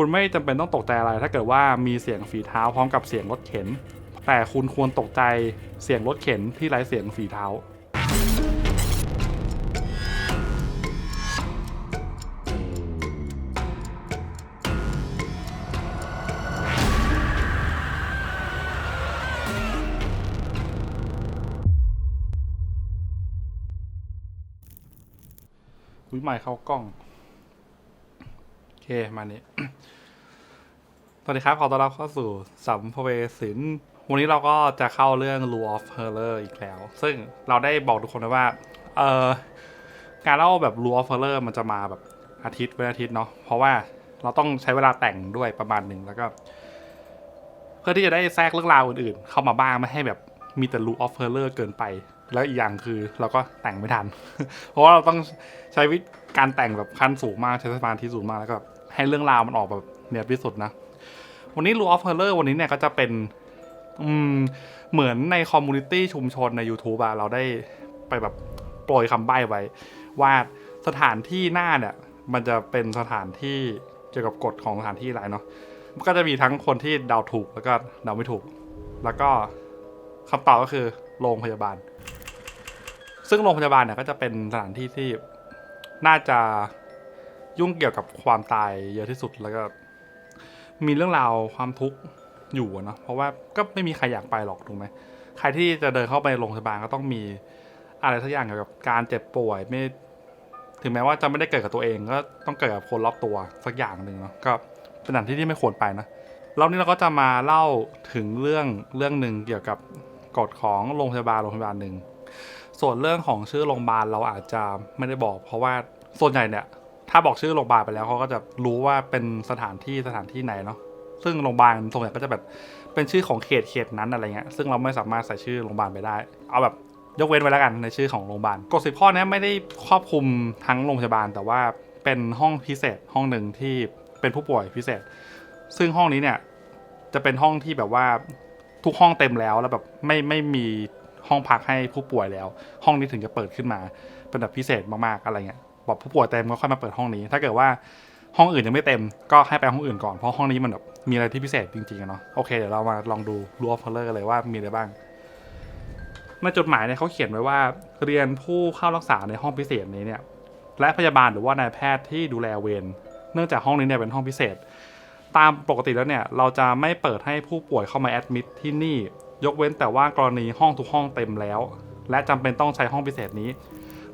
คุณไม่จำเป็นต้องตกใจอะไร ถ้าเกิดว่ามีเสียงฝีเท้าพร้อมกับเสียงรถเข็น แต่คุณควรตกใจเสียงรถเข็นที่ไร้เสียงฝีเท้าวิใหม่เข้ากล้อง เคมานี้สวัสดีครับ ขอต้อนรับเข้าสู่สัมภเวสิน วันนี้เราก็จะเข้าเรื่อง Rule of Horror อีกแล้ว ซึ่งเราได้บอกทุกคนไว้ว่า เออการเล่าแบบ Rule of Horror มันจะมาแบบอาทิตย์เป็นอาทิตย์เนาะ เพราะว่าเราต้องใช้เวลาแต่งด้วยประมาณหนึ่งแล้วก็ เพื่อที่จะได้แทรกเรื่องราวอื่นๆ เข้ามาบ้างไม่ให้แบบมีแต่ Rule of Horror เกินไป แล้วอีกอย่างคือเราก็แต่งไม่ทัน เพราะว่าเราต้องใช้วิธีการแต่งแบบขั้นสูงมากใช้สมาธิสูงมากแล้วก็แบบ ให้เรื่องราวมันออกแบบเนียบที่สุดนะ วันนี้ Rule of Horror วันนี้เนี่ยก็จะเป็นอืมเหมือนในคอมมูนิตี้ชุมชนใน YouTube อะเราได้ไปแบบโปรยคำใบ้ไว้ ว่าสถานที่หน้าเนี่ย มันจะเป็นสถานที่เกี่ยวกับกฎของสถานที่อะไรเนาะมันก็จะมีทั้งคนที่เดาถูกแล้วก็เดาไม่ถูก แล้วก็คำตอบก็คือโรงพยาบาล ซึ่งโรงพยาบาลเนี่ยก็จะเป็นสถานที่ที่น่าจะ ยุ่งเกี่ยวกับความตายเยอะที่สุดแล้วก็ มีเรื่องราวความทุกข์อยู่เนาะเพราะว่าก็ไม่มีใครอยากไปหรอกถูกไหมใครที่จะเดินเข้าไปโรงพยาบาลก็ต้องมีอะไรสักอย่างเกี่ยวกับการเจ็บป่วยไม่ถึงแม้ว่าจะไม่ได้เกิดกับตัวเองก็ต้องเกิดกับคนรอบตัวสักอย่างหนึ่งเนาะก็เป็นสถานที่ที่ไม่ควรไปนะรอบนี้เราก็จะมาเล่าถึงเรื่องเรื่องหนึ่งเกี่ยวกับกฎของโรงพยาบาลโรงพยาบาลหนึ่งส่วนเรื่องของชื่อโรงพยาบาลเราอาจจะไม่ได้บอก เพราะว่าส่วนใหญ่เนี่ย ถ้าบอกชื่อโรงพยาบาลไปแล้วเขาก็จะรู้ว่าเป็นสถานที่สถานที่ไหนเนาะซึ่งโรงพยาบาลส่วนใหญ่ก็จะแบบเป็นชื่อของเขตเขตนั้นอะไรเงี้ยซึ่งเราไม่สามารถใส่ชื่อโรงพยาบาลไปได้ เอาแบบยกเว้นไว้แล้วกันในชื่อของโรงพยาบาลกฎสิบข้อเนี้ไม่ได้ครอบคลุมทั้งโรงพยาบาล แต่ว่าเป็นห้องพิเศษห้องหนึ่งที่เป็นผู้ป่วยพิเศษ ซึ่งห้องนี้เนี่ยจะเป็นห้องที่แบบว่าทุกห้องเต็มแล้วแล้วแบบไม่ไม่มีห้องพักให้ผู้ป่วยแล้ว ห้องนี้ถึงจะเปิดขึ้นมาเป็นแบบพิเศษมากๆอะไรเงี้ย บอกผู้ป่วยเต็มก็ค่อยมาเปิดห้องนี้ ถ้าเกิดว่าห้องอื่นยังไม่เต็มก็ให้ไปห้องอื่นก่อนเพราะห้องนี้มันแบบมีอะไรที่พิเศษจริงๆอะเนาะโอเคเดี๋ยวเรามาลองดูรูออฟเลอร์กันเลยว่ามีอะไรบ้างในจดหมายเนี่ยเขาเขียนไว้ว่าเรียนผู้เข้ารักษาในห้องพิเศษนี้เนี่ยและพยาบาลหรือว่านายแพทย์ที่ดูแลเวรเนื่องจากห้องนี้เนี่ยเป็นห้องพิเศษ ตามปกติแล้วเนี่ยเราจะไม่เปิดให้ผู้ป่วยเข้ามาแอดมิดที่นี่ ยกเว้นแต่ว่ากรณีห้องทุกห้องเต็มแล้ว และจำเป็นต้องใช้ห้องพิเศษนี้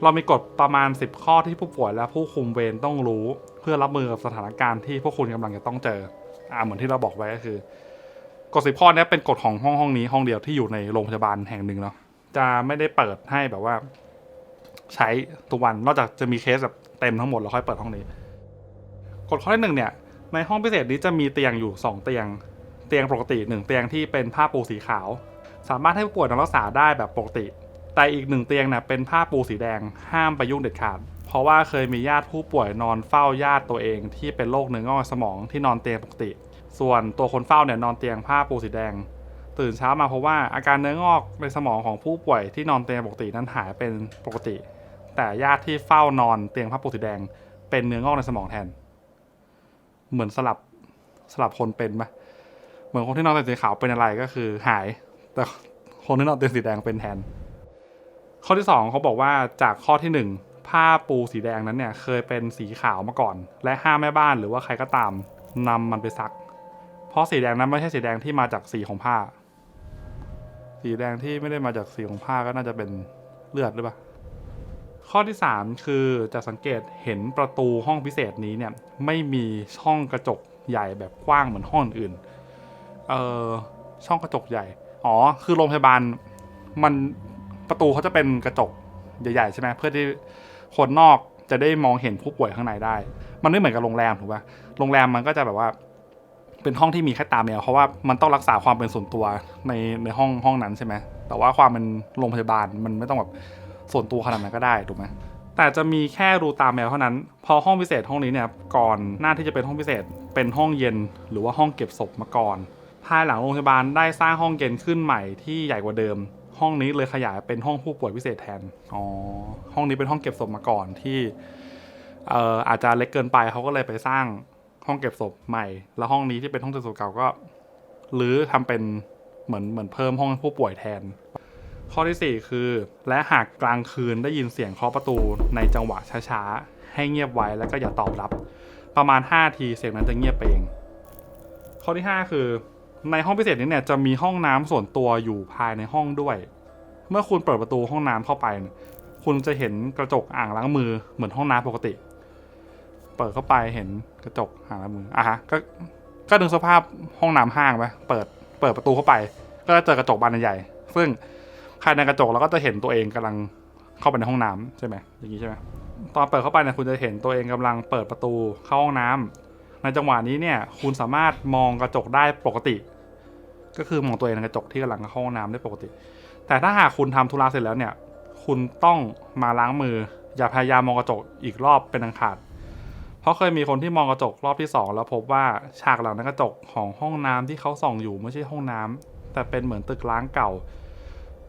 เรามีกฎประมาณ 10 ข้อที่ผู้ป่วยและผู้คุมเวรต้องรู้ เพื่อรับมือกับสถานการณ์ที่พวกคุณกำลังจะต้องเจออ่าเหมือนที่เราบอกไว้ก็คือกฎสิบข้อนี้เป็นกฎของห้องห้องนี้ห้องเดียวที่อยู่ในโรงพยาบาลแห่งหนึ่งเนาะจะไม่ได้เปิดให้แบบว่า ใช้ทุกวันนอกจากจะมีเคสแบบเต็มทั้งหมดแล้วค่อยเปิดห้องนี้กฎข้อที่หนึ่งเนี่ย ในห้องพิเศษนี้จะมีเตียงอยู่ 2 เตียง เตียงปกติหนึ่งเตียงที่เป็นผ้าปูสีขาว สามารถให้ผู้ป่วยนอนรักษาได้แบบปกติ แต่อีกหนึ่งเตียงเนี่ยเป็นผ้าปูสีแดงห้ามไปยุ่งเด็ดขาด เพราะว่าเคยมีญาติผู้ป่วยนอนเฝ้าญาติตัวเองที่เป็นโรคเนื้องอกสมองที่นอนเตียงปกติ ส่วนตัวคนเฝ้าเนี่ยนอนเตียงผ้าปูสีแดง ตื่นเช้ามาเพราะว่าอาการเนื้องอกในสมองของผู้ป่วยที่นอนเตียงปกตินั้นหายเป็นปกติ แต่ญาติที่เฝ้านอนเตียงผ้าปูสีแดง เป็นเนื้องอกในสมองแทน เหมือนสลับสลับคนเป็นไหมเหมือนคนที่นอนเตียงสีขาวเป็นอะไรก็คือหาย แต่คนที่นอนเตียงสีแดงเป็นแทน ข้อที่สองเขาบอกว่าจากข้อที่หนึ่งผ้าปูสีแดงนั้นเนี่ยเคยเป็นสีขาวมาก่อน และห้ามแม่บ้านหรือว่าใครก็ตามนำมันไปซัก เพราะสีแดงนั้นไม่ใช่สีแดงที่มาจากสีของผ้า สีแดงที่ไม่ได้มาจากสีของผ้าก็น่าจะเป็นเลือดหรือเปล่าข้อที่ 3 คือจะสังเกตเห็นประตูห้องพิเศษนี้เนี่ยไม่มีช่องกระจกใหญ่แบบกว้างเหมือนห้องอื่น เออช่องกระจกใหญ่ อ๋อ คือโรงพยาบาลมัน ประตูเขาจะเป็นกระจกใหญ่ๆใช่ไหมเพื่อที่คนนอกจะได้มองเห็นผู้ป่วยข้างในได้ มันไม่เหมือนกับโรงแรมถูกปะโรงแรมมันก็จะแบบว่า เป็นห้องที่มีแค่ตาแมวเพราะว่ามันต้องรักษาความเป็นส่วนตัวในในห้องห้องนั้นใช่ไหมแต่ว่าความเป็นโรงพยาบาลมันไม่ต้องแบบส่วนตัวขนาดนั้นก็ได้ถูกไหมแต่จะมีแค่รูตาแมวเท่านั้น พอห้องพิเศษห้องนี้เนี่ยก่อนหน้าที่จะเป็นห้องพิเศษ เป็นห้องเย็นหรือว่าห้องเก็บศพมาก่อน ภายหลังโรงพยาบาลได้สร้างห้องเย็นขึ้นใหม่ที่ใหญ่กว่าเดิม ห้องนี้เลยขยายเป็นห้องผู้ป่วยพิเศษแทน อ๋อ ห้องนี้เป็นห้องเก็บศพมาก่อนที่เอ่ออาจจะเล็กเกินไปเขาก็เลยไปสร้างห้องเก็บศพใหม่ แล้วห้องนี้ที่เป็นห้องเก็บศพเก่าก็หรือทำเป็นเหมือนเหมือนเพิ่มห้องผู้ป่วยแทน ข้อที่ 4 คือ และหากกลางคืนได้ยินเสียงเคาะประตูในจังหวะช้าๆ ให้เงียบไว้แล้วก็อย่าตอบรับ ประมาณ5ทีเสียงนั้นจะเงียบไปเอง ข้อที่ 5 คือ ในห้องพิเศษนี้เนี่ยจะมีห้องน้ำส่วนตัวอยู่ภายในห้องด้วย เมื่อคุณเปิดประตูห้องน้ำเข้าไป คุณจะเห็นกระจกอ่างล้างมือเหมือนห้องน้ำปกติ เปิดเข้าไปเห็นกระจกอ่างล้างมืออะฮะก็ก็ดึงสภาพห้องน้ำห้างไปเปิดเปิดประตูเข้าไป ก็จะเจอกระจกบานใหญ่ ซึ่งภายในกระจกเราก็จะเห็นตัวเองกำลังเข้าไปในห้องน้ำใช่ไหมอย่างนี้ใช่ไหมตอนเปิดเข้าไปเนี่ยคุณจะเห็นตัวเองกำลังเปิดประตูเข้าห้องน้ำในจังหวะนี้เนี่ยคุณสามารถมองกระจกได้ปกติ ก็คือมองตัวเองในกระจกที่กำลังเข้าห้องน้ำได้ปกติ แต่ถ้าหากคุณทำธุระเสร็จแล้วเนี่ย คุณต้องมาล้างมือ อย่าพยายามมองกระจกอีกรอบเป็นอันขาด เพราะเคยมีคนที่มองกระจกรอบที่สองแล้วพบว่าฉากหลังในกระจกของห้องน้ำที่เขาส่องอยู่ไม่ใช่ห้องน้ำแต่เป็นเหมือนตึกล้างเก่า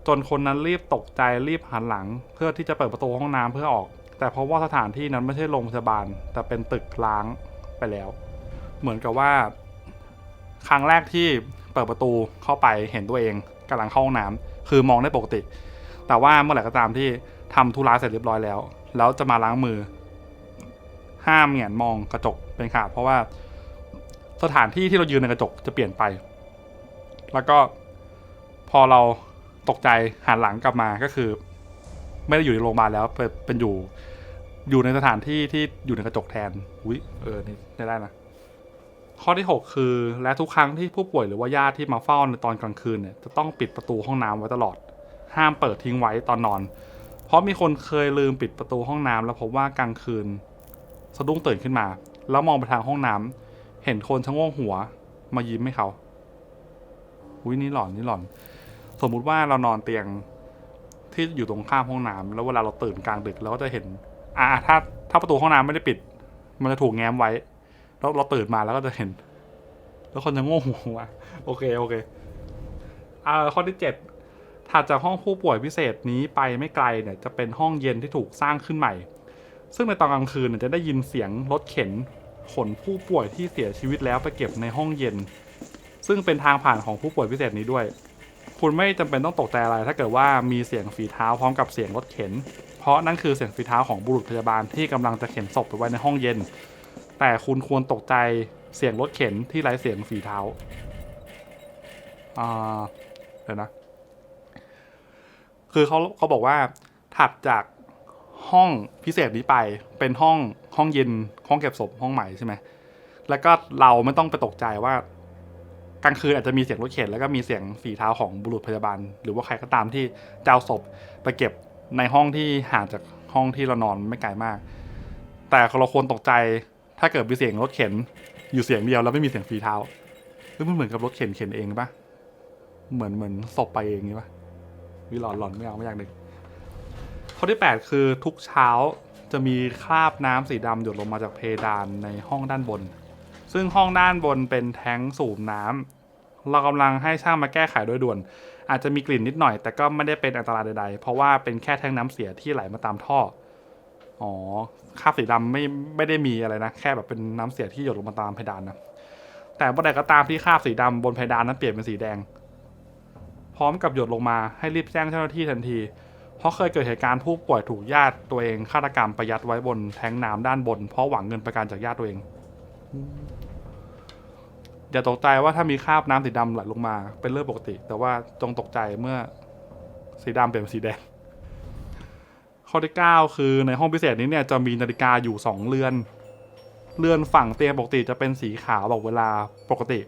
จนคนนั้นรีบตกใจรีบหันหลัง เพื่อที่จะเปิดประตูห้องน้ำเพื่อออก แต่เพราะว่าสถานที่นั้นไม่ใช่โรงพยาบาล แต่เป็นตึกล้างไปแล้ว เหมือนกับว่า ครั้งแรกที่ เปิดประตูเข้าไปเห็นตัวเองกำลังเข้าห้องน้ำคือมองได้ปกติ แต่ว่าเมื่อไหร่ก็ตามที่ทำธุระเสร็จเรียบร้อยแล้ว แล้วจะมาล้างมือ ห้ามเหงียนมองกระจกเป็นขาดเพราะว่าสถานที่ที่เรายืนในกระจกจะเปลี่ยนไป แล้วก็พอเราตกใจหันหลังกลับมาก็คือ ไม่ได้อยู่ในโรงพยาบาลแล้วเป็นเป็นอยู่อยู่ในสถานที่ที่อยู่ในกระจกแทนอุ้ยเออนี่ได้นะ ข้อที่ 6 คือ และทุกครั้งที่ผู้ป่วยหรือว่าญาติที่มาเฝ้าในตอนกลางคืนเนี่ยจะต้องปิดประตูห้องน้ำไว้ตลอด ห้ามเปิดทิ้งไว้ตอนนอน เพราะมีคนเคยลืมปิดประตูห้องน้ำแล้วพบว่ากลางคืน สะดุ้งตื่นขึ้นมา แล้วมองไปทางห้องน้ำเห็นคนชะโงกหัว มายิ้มให้เขาอุ้ยนี่หลอนนี่หลอน สมมุติว่าเรานอนเตียงที่อยู่ตรงข้ามห้องน้ำแล้วเวลาเราตื่นกลางดึกเราก็จะเห็น อ่าถ้าถ้าประตูห้องน้ำไม่ได้ปิด มันจะถูกแง้มไว้ แล้วเราตื่นมาแล้วก็จะเห็น แล้วคนจะโง่หัวมาโอเคโอเคอ่าข้อที่เจ็ดถัดจากห้องผู้ป่วยพิเศษนี้ไปไม่ไกลเนี่ยจะเป็นห้องเย็นที่ถูกสร้างขึ้นใหม่ ซึ่งในตอนกลางคืนเนี่ยจะได้ยินเสียงรถเข็นขนผู้ป่วยที่เสียชีวิตแล้วไปเก็บในห้องเย็น ซึ่งเป็นทางผ่านของผู้ป่วยพิเศษนี้ด้วย คุณไม่จำเป็นต้องตกใจอะไร ถ้าเกิดว่ามีเสียงฝีเท้าพร้อมกับเสียงรถเข็น เพราะนั่นคือเสียงฝีเท้าของบุรุษพยาบาลที่กำลังจะเข็นศพไปไว้ในห้องเย็น แต่คุณควรตกใจเสียงรถเข็นที่ไร้เสียงฝีเท้าอ่าเดี๋ยวนะ คือเขาเขาบอกว่าถัดจากห้องพิเศษนี้ไปเป็นห้องห้องเย็นห้องเก็บศพห้องใหม่ใช่ไหมแล้วก็เราไม่ต้องไปตกใจว่ากลางคืนอาจจะมีเสียงรถเข็นแล้วก็มีเสียงฝีเท้าของบุรุษพยาบาล หรือว่าใครก็ตามที่จะเอาศพไปเก็บในห้องที่ห่างจากห้องที่เรานอนไม่ไกลมาก แต่เราควรตกใจ ถ้าเกิดมีเสียงรถเข็น อยู่เสียงเดียวแล้วไม่มีเสียงฝีเท้าเฮ้ยมันเหมือนกับรถเข็นเข็นเองปะเหมือนเหมือนศพไปเองงี้ปะวิหลอนหลอนไม่เอาไม่อยากนึกข้อที่ 8 คือทุกเช้าจะมีคราบน้ำสีดำหยดลงมาจากเพดานในห้องด้านบน ซึ่งห้องด้านบนเป็นแท้งสูบน้ำเรากำลังให้ช่างมาแก้ไขโดยด่วน อาจจะมีกลิ่นนิดหน่อย แต่ก็ไม่ได้เป็นอันตรายใดๆ เพราะว่าเป็นแค่แท้งน้ำเสียที่ไหลมาตามท่อ อ๋อคราบสีดำไม่ไม่ได้มีอะไรนะ แค่แบบเป็นน้ำเสียที่หยดลงมาตามเพดานนะแต่เมื่อใดก็ตามที่คราบสีดำบนเพดานนั้นเปลี่ยนเป็นสีแดง พร้อมกับหยดลงมาให้รีบแจ้งเจ้าหน้าที่ทันที เพราะเคยเกิดเหตุการณ์ผู้ป่วยถูกญาติตัวเองฆาตกรรมประยัดไว้บนแทงน้ำด้านบน เพราะหวังเงินประกันจากญาติตัวเองอย่าตกใจว่าถ้ามีคราบน้ำสีดำไหลลงมาเป็นเรื่องปกติ แต่ว่าจงตกใจเมื่อสีดำเปลี่ยนเป็นสีแดง ข้อที่ 9 คือในห้องพิเศษนี้เนี่ยจะมีนาฬิกาอยู่ 2 เรือน เรือนฝั่งเตียงปกติจะเป็นสีขาวบอกเวลาปกติ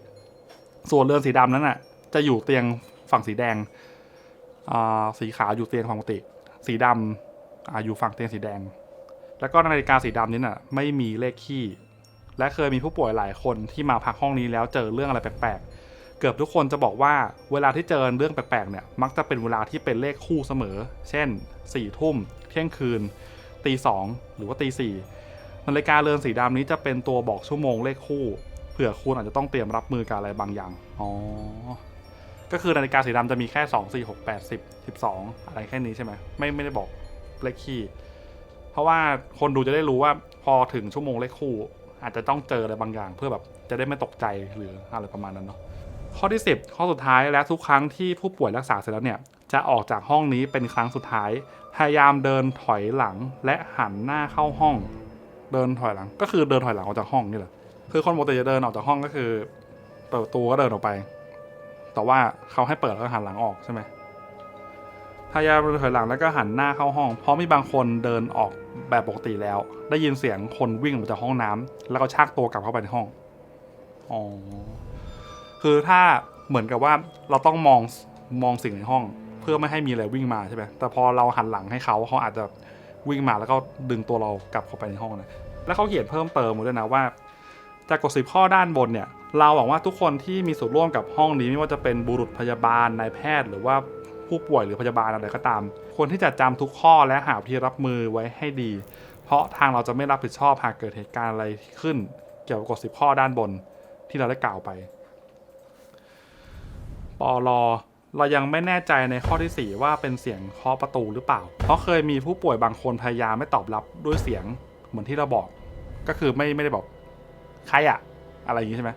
ส่วนเรือนสีดำนั้นน่ะจะอยู่เตียงฝั่งสีแดงอ่าสีขาวอยู่เตียงปกติ สีดำอ่าอยู่ฝั่งเตียงสีแดง แล้วก็นาฬิกาสีดำนี้น่ะไม่มีเลขคี่และเคยมีผู้ป่วยหลายคนที่มาพักห้องนี้แล้วเจอเรื่องอะไรแปลกๆ เกือบทุกคนจะบอกว่าเวลาที่เจอเรื่องแปลกๆเนี่ยมักจะเป็นเวลาที่เป็นเลขคู่เสมอ เช่น4ี่ทุ่ม เที่ยงคืน ตีสองหรือว่าตีสี่นาฬิกาเรือนสีดำนี้จะเป็นตัวบอกชั่วโมงเลขคู่ เผื่อคุณอาจจะต้องเตรียมรับมือกับอะไรบางอย่าง อ๋อ ก็คือนาฬิกาสีดำจะมีแค่สองสี่หกแปดสิบสิบสองอะไรแค่นี้ใช่ไหมไม่ไม่ได้บอกเลขคี่ เพราะว่าคนดูจะได้รู้ว่าพอถึงชั่วโมงเลขคู่ อาจจะต้องเจออะไรบางอย่าง เพื่อแบบจะได้ไม่ตกใจหรืออะไรประมาณนั้นเนาะ ข้อที่ 10 ข้อสุดท้ายและทุกครั้งที่ผู้ป่วยรักษาเสร็จแล้วเนี่ยจะออกจากห้องนี้เป็นครั้งสุดท้าย พยายามเดินถอยหลังและหันหน้าเข้าห้อง เดินถอยหลัง ก็คือเดินถอยหลังออกจากห้องนี่แหละคือคนปกติจะเดินออกจากห้องก็คือเปิดประตูก็เดินออกไป แต่ว่าเขาให้เปิดแล้วก็หันหลังออกใช่ไหมพยายามเดินถอยหลังแล้วก็หันหน้าเข้าห้อง เพราะมีบางคนเดินออกแบบปกติแล้ว ได้ยินเสียงคนวิ่งออกจากห้องน้ำแล้วก็ชากตัวกลับเข้าไปในห้องอ๋อ คือถ้าเหมือนกับว่าเราต้องมองมองสิ่งในห้อง เพื่อไม่ให้มีอะไรวิ่งมาใช่ไหมแต่พอเราหันหลังให้เขาเขาอาจจะวิ่งมาแล้วก็ดึงตัวเรากลับเข้าไปในห้องนะแล้วเขาเขียนเพิ่มเติมมาด้วยนะว่าจากกฎสิบข้อด้านบนเนี่ยเราหวังว่าทุกคนที่มีส่วนร่วมกับห้องนี้ไม่ว่าจะเป็นบุรุษพยาบาลนายแพทย์ หรือว่าผู้ป่วยหรือพยาบาลอะไรก็ตาม ควรที่จะจำทุกข้อและหาวิธีรับมือไว้ให้ดี เพราะทางเราจะไม่รับผิดชอบหากเกิดเหตุการณ์อะไรขึ้น เกี่ยวกับกฎสิบข้อด้านบนที่เราได้กล่าวไป ปอลเรายังไม่แน่ใจในข้อที่ 4 ว่าเป็นเสียงเคาะประตูหรือเปล่า เพราะเคยมีผู้ป่วยบางคนพยายามไม่ตอบรับด้วยเสียงเหมือนที่เราบอก ก็คือไม่ไม่ได้บอกใครอะอะไรอย่างงี้ใช่ไหม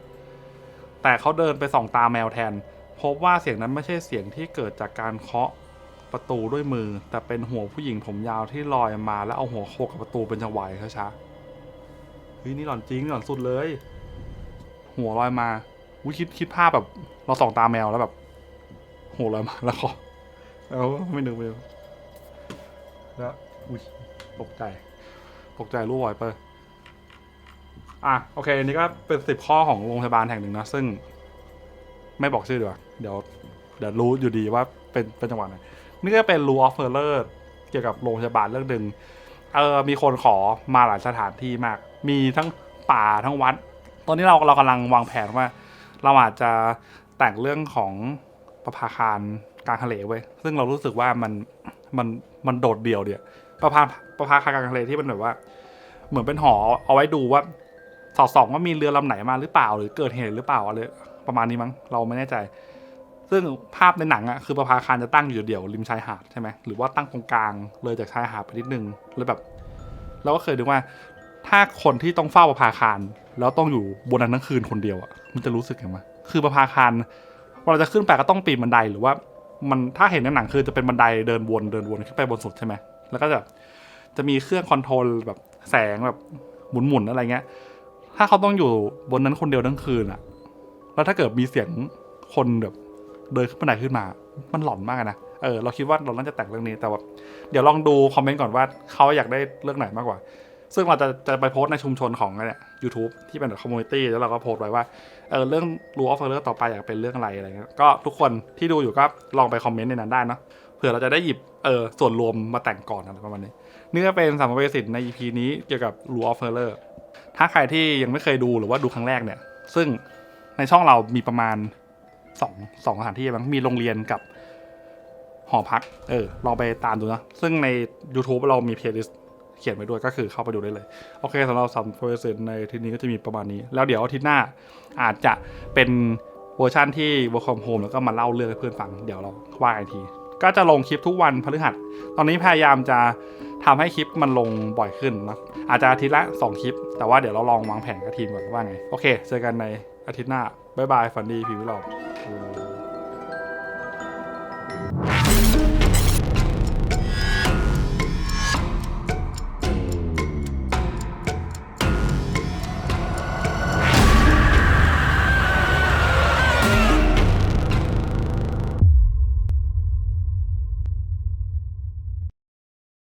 แต่เขาเดินไปส่องตาแมวแทน พบว่าเสียงนั้นไม่ใช่เสียงที่เกิดจากการเคาะประตูด้วยมือ แต่เป็นหัวผู้หญิงผมยาวที่ลอยมาแล้วเอาหัวโขกกับประตูเป็นจังหวะช้าๆเฮ้ยนี่หลอนจริงหลอนสุดเลย หัวลอยมา วิคิดคิดภาพแบบเราส่องตาแมวแล้วแบบ โหัวลอยมาแล้วก็เอาไม่นึกไม่นึกแล้วอุ้ยตกใจ ตกใจรู้ไวเปอร์อะโอเคนนี้ก็เป็นสิบข้อของโรงพยาบาลแห่งหนึ่งนะ ซึ่ง ไม่บอกชื่อดีกว่าเดี๋ยว เดี๋ยวรู้อยู่ดีว่าเป็นเป็นจังหวัดไหนนี่ก็เป็น rule of f e r r e r เกี่ยวกับโรงพยาบาลเรื่องหนึ่งเออมีคนขอมาหลายสถานที่มาก มีทั้งป่าทั้งวัด ตอนนี้เราเรากำลังวางแผนว่า เราอาจจะแต่งเรื่องของประภาคารกลางทะเลไว้ซึ่งเรารู้สึกว่ามันมันมันโดดเดี่ยวเดียวประภาประภาคารกลางทะเลที่มันแบบว่า เหมือนเป็นหอเอาไว้ดูว่าสอดส่องว่ามีเรือลำไหนมาหรือเปล่า หรือเกิดเหตุหรือเปล่าอะไรประมาณนี้มั้งเราไม่แน่ใจ ซึ่งภาพในหนังอะคือประภาคารจะตั้งอยู่เดี่ยวริมชายหาดใช่ไหมหรือว่าตั้งตรงกลางเลยจากชายหาดไปนิดนึงแล้วแบบเราก็เคยดูว่า ถ้าคนที่ต้องเฝ้าประภาคาร แล้วต้องอยู่บนนั้นทั้งคืนคนเดียวอะมันจะรู้สึกยังไงคือประภาคารเวลาจะขึ้นไปก็ต้องปีนบันไดหรือว่า มันถ้าเห็นในหนังคือจะเป็นบันไดเดินวนเดินวนขึ้นไปบนสุดใช่ไหมแล้วก็จะจะมีเครื่องคอนโทรลแบบแสงแบบหมุนๆอะไรเงี้ย ถ้าเขาต้องอยู่บนนั้นคนเดียวทั้งคืนอะแล้วถ้าเกิดมีเสียงคนแบบเดินขึ้นบันไดขึ้นมา มันหลอนมากนะ เออ เราคิดว่าเราน่าจะแต่งเรื่องนี้ แต่ว่า เดี๋ยวลองดูคอมเมนต์ก่อนว่าเขาอยากได้เรื่องไหนมากกว่า ซึ่งเราจะจะไปโพสในชุมชนของเนี่ย YouTube ที่เป็นคอมมูนิตี้แล้วเราก็โพสไว้ว่าเออเรื่องรูออฟเฟอร์ต่อไปอยากเป็นเรื่องอะไรอะไรเงี้ยก็ทุกคนที่ดูอยู่ก็ลองไปคอมเมนต์ในนั้นได้เนาะเผื่อเราจะได้หยิบเออส่วนรวมมาแต่งก่อนอะไรประมาณนี้นี่ก็เป็นสามเวสิทใน EP นี้เกี่ยวกับ Rule of Horror ถ้าใครที่ยังไม่เคยดูหรือว่าดูครั้งแรกเนี่ย ซึ่งในช่องเรามีประมาณสองสองสถานที่มั้งมีโรงเรียนกับหอพัก เออลองไปตามดูนะ ซึ่งใน YouTube เรามีเพลย์ลิสต์ เขียนไว้ด้วยก็คือเข้าไปดูได้เลย โอเคสำหรับสามเปอร์เซ็นในทีนี้ก็จะมีประมาณนี้ แล้วเดี๋ยวอาทิตย์หน้าอาจจะเป็นเวอร์ชั่นที่ work from home แล้วก็มาเล่าเรื่องให้เพื่อนฟังเดี๋ยวเราว่ากันอีกที ก็จะลงคลิปทุกวันพฤหัส ตอนนี้พยายามจะทำให้คลิปมันลงบ่อยขึ้นนะอาจจะอาทิตย์ละ 2 คลิป แต่ว่าเดี๋ยวเราลองวางแผนกับทีมก่อนว่าไง โอเค เจอกันในอาทิตย์หน้า บ๊ายบาย ฝันดีผีวิลอบ